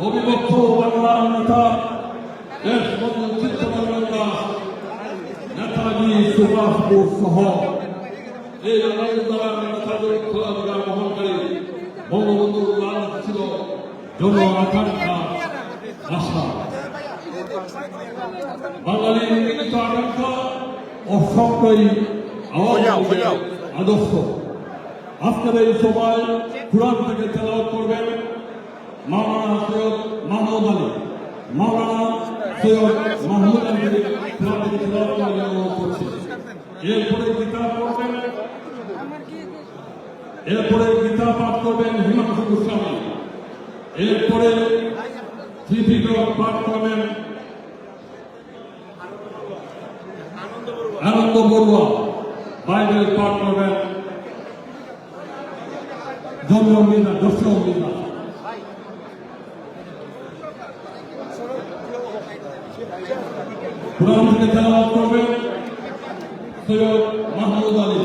অবিভক্ত বাংলার নেতা দেশ বন্ধু চিত্তরঞ্জন নেতাজি সুভাষ বোস সহ এই আনন্দদার নেতাদের খেলাধুলা বহনকারী বঙ্গবন্ধুর লাল ছিল জন আকাঙ্ক্ষা আশা। বাঙালির মিলিত আকাঙ্ক্ষা অসংখ্যই। আদর্শ। আজকের এই সময় কোরআন থেকে তেলাওয়াত করবেন। মাওলানা সৈয়দ মাহমুদ আলী মাওলানা সৈয়দ মাহমুদ আলী করছি এরপরে গীতা পড়বেন এরপরে গীতা পাঠ করবেন হিমাংশু গোস্বামী এরপরে ত্রিপিটক পাঠ করবেন আনন্দ বড়ুয়া বাইবেল পাঠ করবেন জমজম মিনা দর্শক মিনা কোরআন থেকে তেলাওয়াত করবেন সৈয়দ মাহমুদ আলী।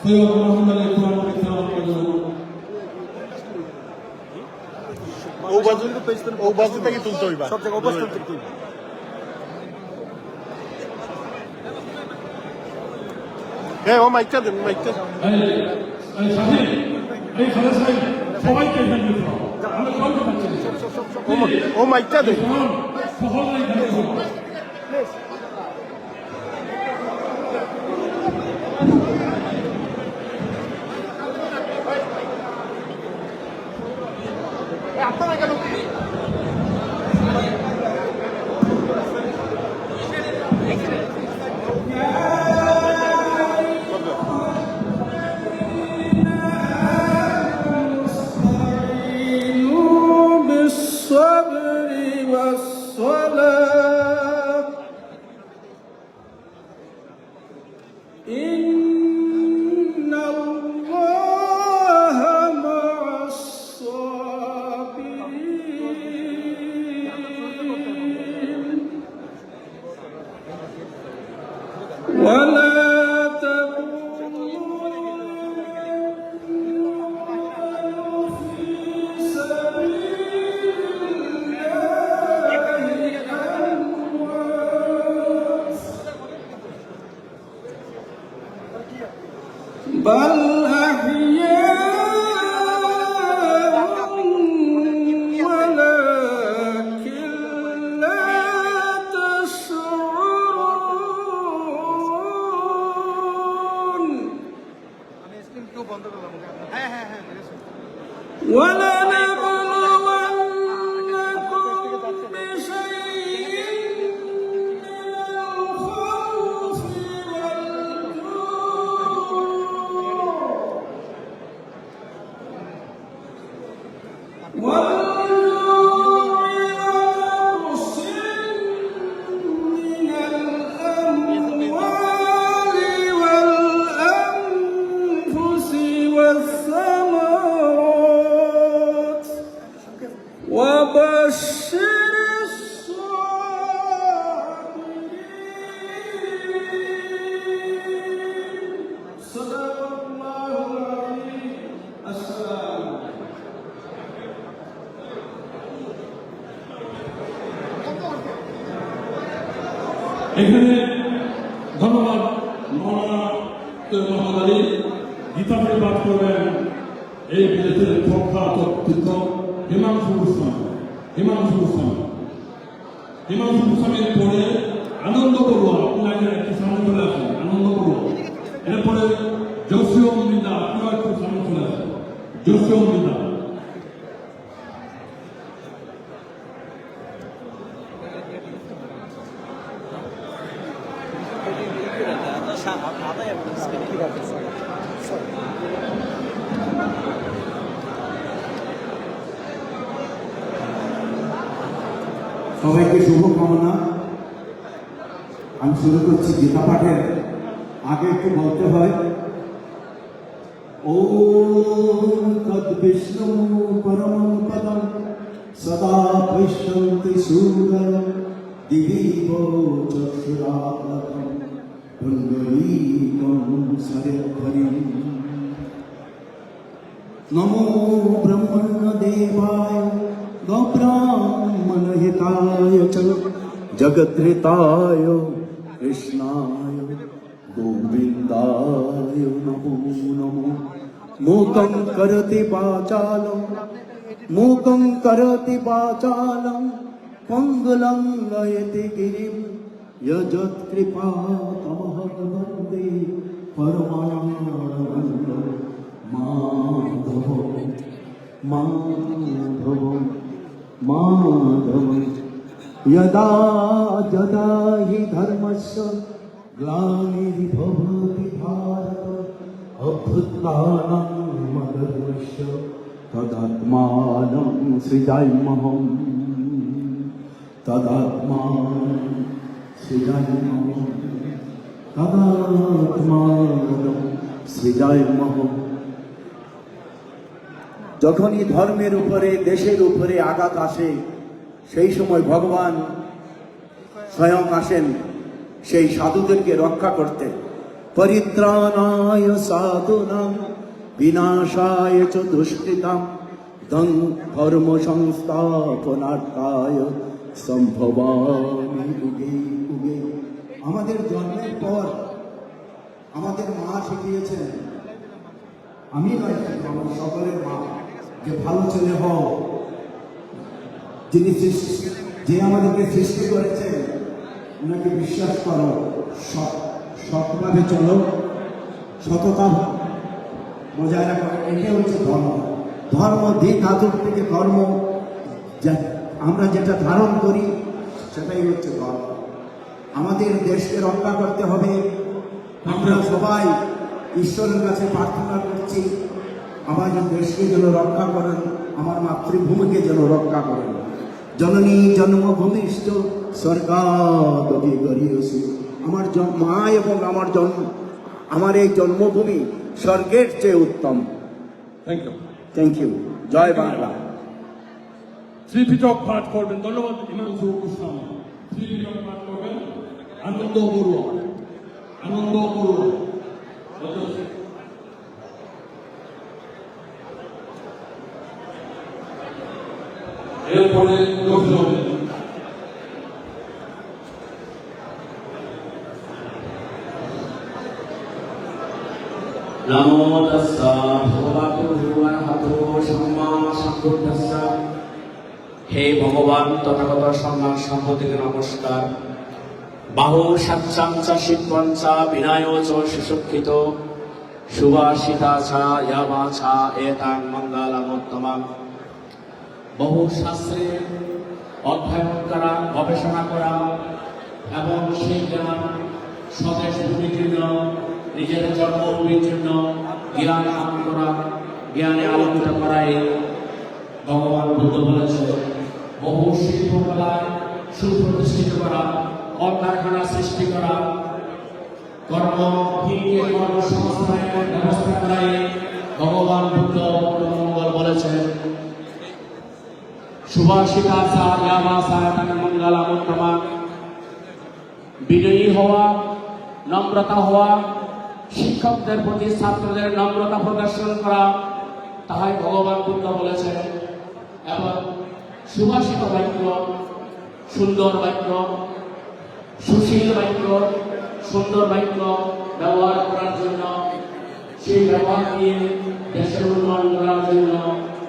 সৈয়দ মাহমুদ আলী কোরআন থেকে তেলাওয়াত করবেন ও বাজু ও বাজু থেকে তুলতে হইবা। সব জায়গায় অবস্থান থেকে। হ্যাঁ ও মাইকটা দেন মাইকটা। এই এই স্বাধীন এই খালেদ সবাইকে এখানে আমরা ও মাইকটা দেন। Please. ولا কেউ বন্ধ করলাম। হ্যাঁ হ্যাঁ হ্যাঁ Deus. হিমাংশু গোস্বামীর পরে আনন্দ বড়ুয়া আপনারা একটু সামনে চলে আসেন, আনন্দ বড়ুয়া এরপরে জসিয়ম মিন্দা আপনারা একটু সামনে চলে আসেন। জসিয়ম মিন্দা আগে একটু বলতে হয় ॐ तद्विष्णु परमं पदं सदा पश्यन्ति सूदरं दिवीव चक्षुरात्मकं पुण्डरीकं सरेद्धरिम् नमो ब्रह्मण्यदेवाय गौब्राह्मणहिताय च जगद्धिताय कृष्णाय गोविन्दाय नमो नमो मूकं करति वाचालं मूकं करति वाचालं पङ्गुलं नयति गिरिं यजत्कृपा तमहं वन्दे परमानन्दं माधव माधव माधव यदा यदा हि धर्मस्य ग्लानिर्भवति भारत अभ्युत्थानमधर्मस्य तदात्मानं सृजाम्यहम् तदात्मानं सृजाम्यहम् তদাত্মানম সৃজায়মহ যখনই ধর্মের উপরে দেশের উপরে আঘাত আসে সেই সময় ভগবান স্বয়ং আসেন সেই সাধুদেরকে রক্ষা করতে। পরিত্রাণায় সাধুনাম, বিনাশায় চ দুষ্কৃতাম, দং ধর্ম সংস্থাপনার্থায় সম্ভবামি যুগে আমাদের জন্মের পর আমাদের মা শিখিয়েছেন, আমি নয়, সকলের মা, যে ভালো ছেলে হও। যিনি যে আমাদেরকে সৃষ্টি করেছেন, ওনাকে বিশ্বাস করো, সৎ সৎভাবে চলো, সততা বজায় রাখো, এটাই হচ্ছে ধর্ম। ধর্ম দিক ধাতুর থেকে ধর্ম আমরা যেটা ধারণ করি, সেটাই হচ্ছে ধর্ম। আমাদের দেশকে রক্ষা করতে হবে। আমরা সবাই ঈশ্বরের কাছে প্রার্থনা করছি, আমাদের দেশকে যেন রক্ষা করেন, আমার মাতৃভূমিকে যেন রক্ষা করেন। জননী জন্মভূমিষ্ঠ স্বর্গাদপি গরিয়সী। আমার মা এবং আমার জন্ম আমার এই জন্মভূমি স্বর্গের চেয়ে উত্তম। থ্যাংক ইউ থ্যাংক ইউ জয় বাংলা। শ্রীপিটক পাঠ করবেন। ধন্যবাদ হিমাংশু গোস্বামী শ্রীপিটক পাঠ করবেন। আনন্দ বড়ুয়া আনন্দ বড়ুয়া এরপরে লোকজন। নমো হে ভগবান, তথাগত সম্মান সম্পত্তিকে নমস্কার। বাহু সচ্চাঞ্চা শিবঞ্চা বিনায় চ সুশিক্ষিত সুভাষিতা ছা ইয়াবা ছা, এতাং মঙ্গলমোত্তমাম। বহু শাস্ত্রে অধ্যয়ন করা গবেষণা করা এবং সেই জ্ঞান স্বদেশ ভূমির জন্য নিজের জন্মভূমির জন্য জ্ঞান আহরণ করা, জ্ঞানে আলোকিত করাই ভগবান বুদ্ধ বলেছে। বহু শিল্পকলায় সুপ্রতিষ্ঠিত করা, কলকারখানা সৃষ্টি করা কর্মহীনকে কর্মসংস্থানের ব্যবস্থা করাই ভগবান বুদ্ধ মঙ্গল বলেছেন। সুভাষিতা সা ইয়ামা সায়াতান মঙ্গলামুত্তমা বিজয়ী হওয়া, নম্রতা হওয়া, শিক্ষকদের প্রতি ছাত্রদের নম্রতা প্রদর্শন করা, তাহাই ভগবান বুদ্ধ বলেছেন। এবং সুভাষিত বাক্য, সুন্দর বাক্য, সুশীল বাক্য, সুন্দর বাক্য ব্যবহার করার জন্য, সেই ব্যবহার দিয়ে দেশের উন্নয়ন করার জন্য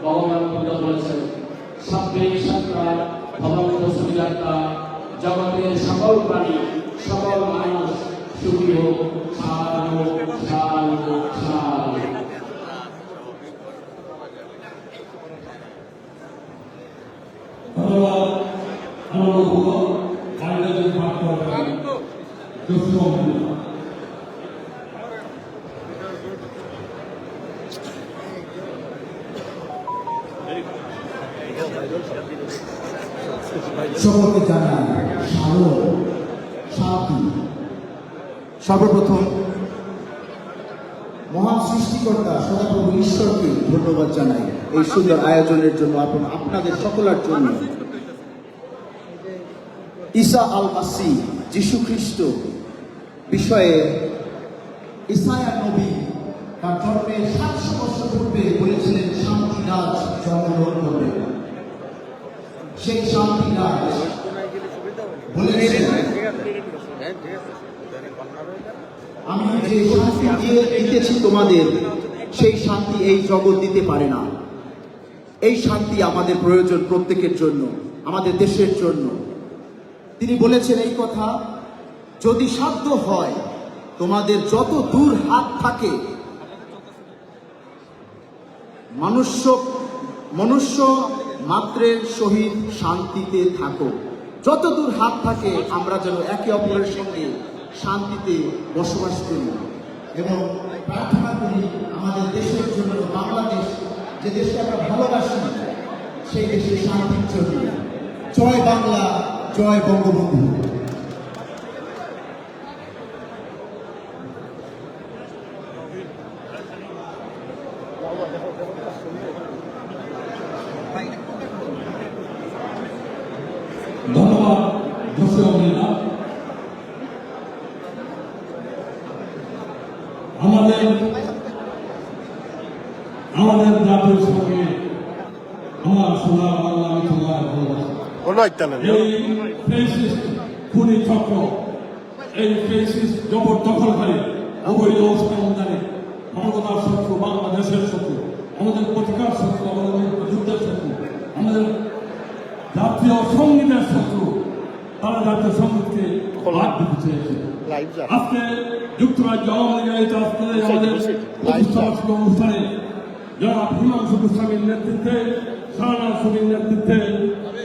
ভগবান বুদ্ধ বলেছেন। সব্যে সত্তা ভগবন্ত সুবিধাতা জগতের সকল প্রাণী সকল মানুষ সুখী হোক সাধু ধন্যবাদ আনন্দ বড়ুয়া বাংলাদেশ পাঠ করবেন জসিম সকলকে জানাই সাগর শান্তি সর্বপ্রথম মহান সৃষ্টিকর্তা সদাপ্রভু ঈশ্বরকে ধন্যবাদ জানাই এই সুন্দর আয়োজনের জন্য আপন আপনাদের সকলের জন্য। ঈসা আল মাসি যিশু খ্রিস্ট বিষয়ে ইসায়া নবী তার জন্মের সাতশো বছর পূর্বে বলেছিলেন, শান্তি রাজ জন্মগ্রহণ করবে। সেই শান্তি রাজ বলেছিলেন আমি যে শান্তি দিয়ে দিতেছি তোমাদের, সেই শান্তি এই জগৎ দিতে পারে না। এই শান্তি আমাদের প্রয়োজন প্রত্যেকের জন্য, আমাদের দেশের জন্য। তিনি বলেছেন এই কথা, যদি সাধ্য হয়, তোমাদের যত দূর হাত থাকে, মনুষ্য মনুষ্য মাত্রের সহিত শান্তিতে থাকো। যত দূর হাত থাকে, আমরা যেন একে অপরের সঙ্গে শান্তিতে বসবাস করি। এবং প্রার্থনা করি আমাদের দেশের জন্য, বাংলাদেশ, যে দেশকে আমরা ভালোবাসি, সেই দেশে শান্তির জন্য জয় বাংলা, জয় বঙ্গবন্ধু ধন্যবাদ দর্শক বন্ধুরা। আমাদের আমাদের জাতির সঙ্গে আমার সোনা বাংলা আমি তোমার ভালোবাসি ফেসিস্ট খুনি চক্র এই ফেসিস্ট জবরদখলকারী অবৈধ অবস্থানকারী মানবতার শত্রু বাংলাদেশের শত্রু আমাদের প্রতিকার শত্রু আমাদের যুদ্ধের শত্রু আমাদের জাতীয় সঙ্গীতের শত্রু তারা জাতীয় সঙ্গীতকে হাত দিতে চেয়েছে। আজকে যুক্তরাজ্য আওয়ামী লীগের আজকে আমাদের অনুষ্ঠানে যারা হিমাংশু গোস্বামীর নেতৃত্বে সারানা সুমীর নেতৃত্বে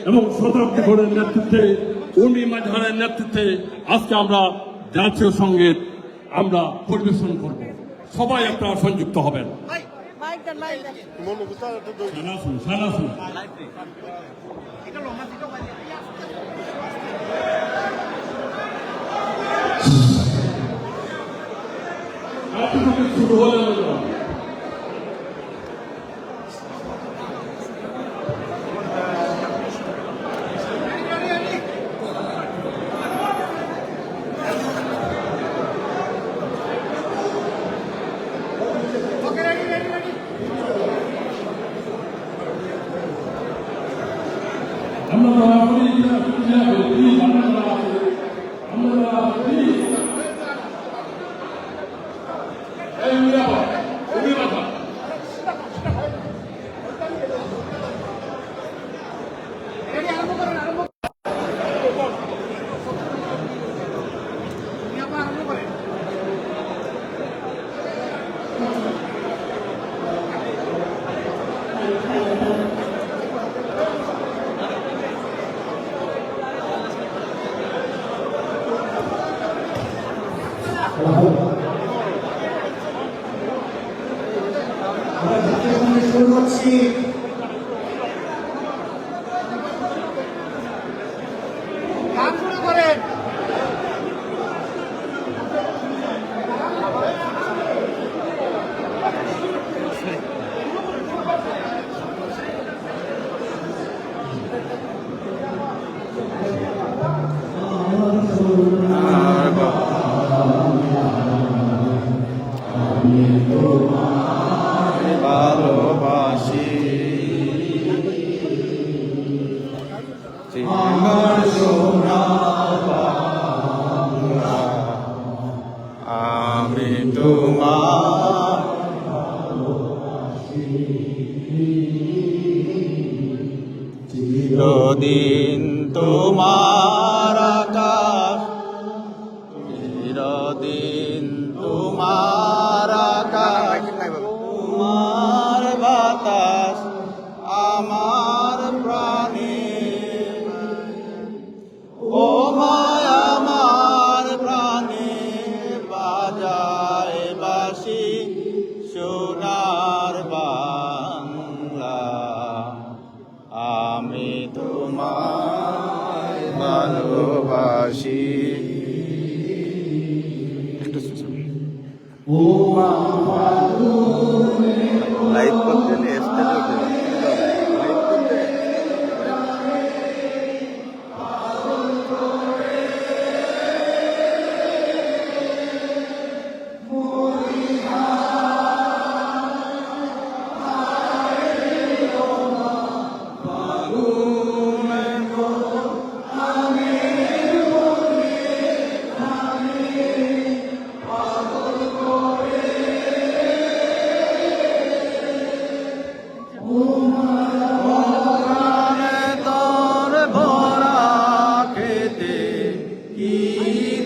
এবং শতাব্দী ঘোরের নেতৃত্বে উর্মি মাঝারের নেতৃত্বে আজকে আমরা জাতীয় সংগীত আমরা পরিবেশন করব। সবাই আপনারা সংযুক্ত হবেন। Mike dan আমরা আমরা দয়া করে এটা ক্লিয়ার করি প্লিজ আমরা দয়া করে আমরা দয়া করে প্লিজ এই মিয়া উনি বাবা আমরা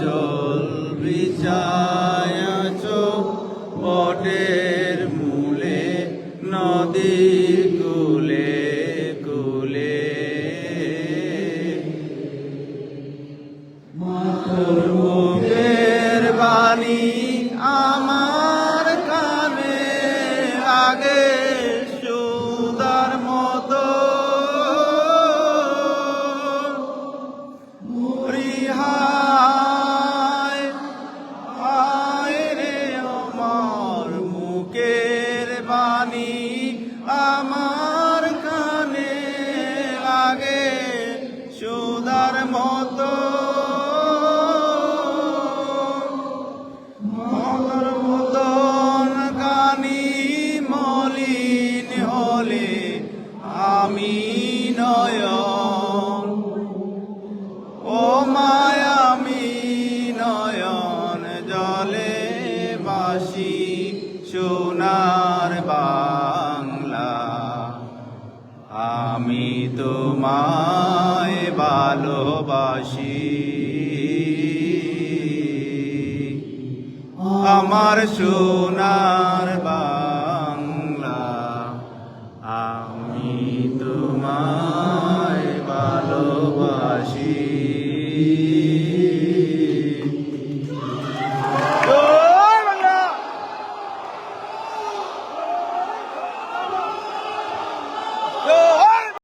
চল বিচার আমি তোমায় ভালোবাসি। আমার সোনার বা